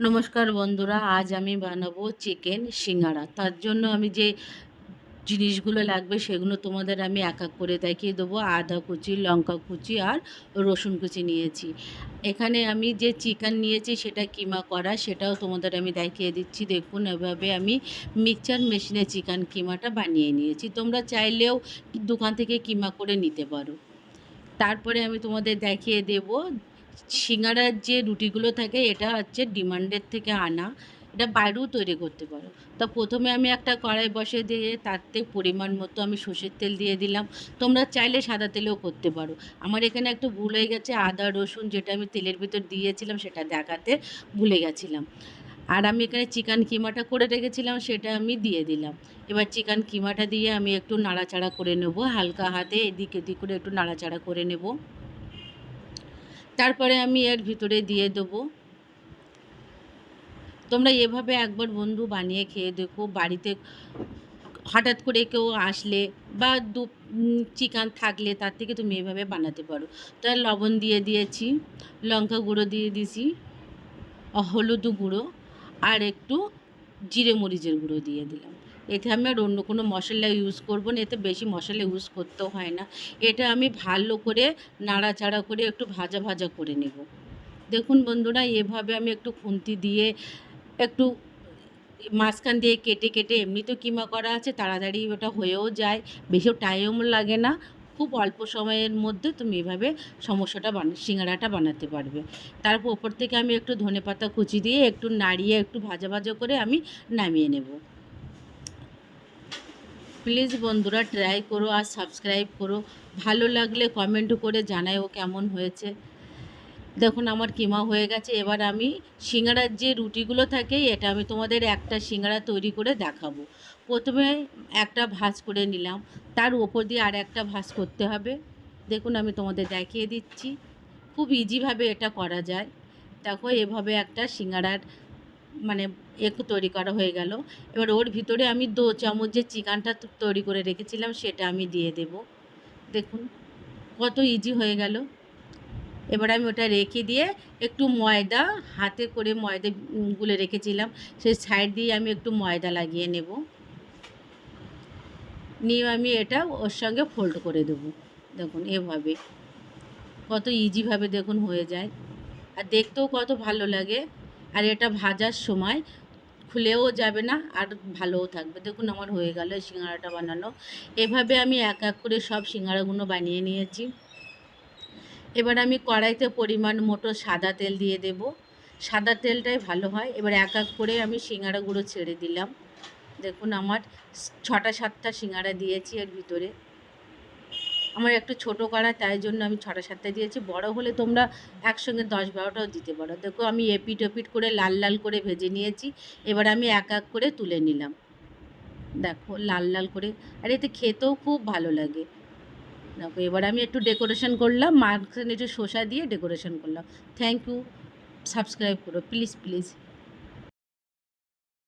নমস্কার বন্ধুরা, আজ আমি বানাবো চিকেন সিঙ্গারা তার জন্য আমি যে জিনিসগুলো লাগবে সেগুলো তোমাদের আমি এক এক করে দেখিয়ে দেবো। আদা কুচি, লঙ্কা কুচি আর রসুন কুচি নিয়েছি। এখানে আমি যে চিকেন নিয়েছি সেটা কিমা করা সেটাও তোমাদের আমি দেখিয়ে দিচ্ছি। দেখুন, এভাবে আমি মিক্সচার মেশিনে চিকেন কিমাটা বানিয়ে নিয়েছি। তোমরা চাইলেও দোকান থেকে কিমা করে নিতে পারো। তারপরে আমি তোমাদের দেখিয়ে দেবো সিঙ্গারার যে রুটিগুলো থাকে, এটা হচ্ছে ডিমান্ডের থেকে আনা। এটা বাইরেও তৈরি করতে পারো। তা প্রথমে আমি একটা কড়াই বসে দিয়ে তাতে পরিমাণ মতো আমি সর্ষের তেল দিয়ে দিলাম। তোমরা চাইলে সাদা তেলেও করতে পারো। আমার এখানে একটু ভুল হয়ে গেছে। আদা, রসুন যেটা আমি তেলের ভিতর দিয়েছিলাম, সেটা দেখাতে ভুলে গেছিলাম। আর আমি এখানে চিকেন কিমাটা করে রেখেছিলাম, সেটা আমি দিয়ে দিলাম। এবার চিকেন কিমাটা দিয়ে আমি একটু নাড়াচাড়া করে নেব। হালকা হাতে এদিক এদিক করে একটু নাড়াচাড়া করে নেব। তারপরে আমি এর ভিতরে দিয়ে দেবো। তোমরা এভাবে একবার বন্ধু বানিয়ে খেয়ে দেখো, বাড়িতে হঠাৎ করে কেউ আসলে বা দু চিকেন থাকলে তার থেকে তুমি এভাবে বানাতে পারো। তার লবণ দিয়ে দিয়েছি, লঙ্কা গুঁড়ো দিয়ে দিয়েছি, হলুদ গুঁড়ো আর একটু জিরে মরিচের গুঁড়ো দিয়ে দিলাম। এতে আমি আর অন্য কোনো মশলা ইউজ করব না, এতে বেশি মশলা ইউজ করতেও হয় না। এটা আমি ভালো করে নাড়াচাড়া করে একটু ভাজা ভাজা করে নেব। দেখুন বন্ধুরা, এভাবে আমি একটু খুন্তি দিয়ে একটু মাঝখান দিয়ে কেটে কেটে এমনি তো কিমা করা আছে, তাড়াতাড়ি ওটা হয়েও যায়। বেশিও টাইমও লাগে না। খুব অল্প সময়ের মধ্যে তুমি এভাবে সমস্যাটা বানা সিঙ্গারাটা বানাতে পারবে। তারপর ওপর থেকে আমি একটু ধনে পাতা কুচি দিয়ে একটু নাড়িয়ে একটু ভাজা ভাজা করে আমি নামিয়ে নেব। প্লিজ বন্ধুরা ট্রাই করো আর সাবস্ক্রাইব করো। ভালো লাগলে কমেন্ট করে জানাও কেমন হয়েছে। দেখুন আমার কিমা হয়ে গেছে। এবার আমি সিঙ্গারার যে রুটিগুলো থাকে, এটা আমি তোমাদের একটা সিঙ্গারা তৈরি করে দেখাবো। প্রথমে একটা ভাজ করে নিলাম। তার ওপর দিয়ে আর একটা ভাজ করতে হবে। দেখুন আমি তোমাদের দেখিয়ে দিচ্ছি। খুব ইজিভাবে এটা করা যায়। দেখো এভাবে একটা সিঙ্গারার মানে একটু তৈরি করা হয়ে গেল। এবার ওর ভিতরে আমি দু চামচ যে চিকেনটা তৈরি করে রেখেছিলাম সেটা আমি দিয়ে দেব। দেখুন কত ইজি হয়ে গেল। এবার আমি ওটা রেখে দিয়ে একটু ময়দা, হাতে করে ময়দা গুলে রেখেছিলাম। সেই সাইড দিয়ে আমি একটু ময়দা লাগিয়ে নেব। নিয়ে আমি এটা ওর সঙ্গে ফোল্ড করে দেবো। দেখুন এভাবে। কত ইজিভাবে দেখুন হয়ে যায়। আর দেখতেও কত ভালো লাগে। আর এটা ভাজার সময় খুলেও যাবে না আর ভালোও থাকবে। দেখুন আমার হয়ে গেল সিঙ্গারাটা বানানো। এভাবে আমি এক এক করে সব সিঙ্গারাগুলো বানিয়ে নিয়েছি। এবার আমি কড়াইতে পরিমাণ মতো সাদা তেল দিয়ে দেব। সাদা তেলটাই ভালো হয়। এবার এক এক করে আমি গুঁড়ো ছেড়ে দিলাম। দেখুন আমার ছটা সাতটা সিঙ্গারা দিয়েছি এর ভিতরে। আমার একটু ছোটো কড়া, তাই জন্য আমি ছটা সাতটা দিয়েছি। বড় হলে তোমরা একসঙ্গে দশ বারোটাও দিতে পারো। দেখো আমি এপিট ওপিট করে লাল লাল করে ভেজে নিয়েছি। এবার আমি এক এক করে তুলে নিলাম। দেখো লাল লাল করে। আর এতে খেতেও খুব ভালো লাগে। দেখো এবার আমি একটু ডেকোরেশন করলাম। মাঝখানে একটু শসা দিয়ে ডেকোরেশন করলাম। Thank you. সাবস্ক্রাইব করো। Please please.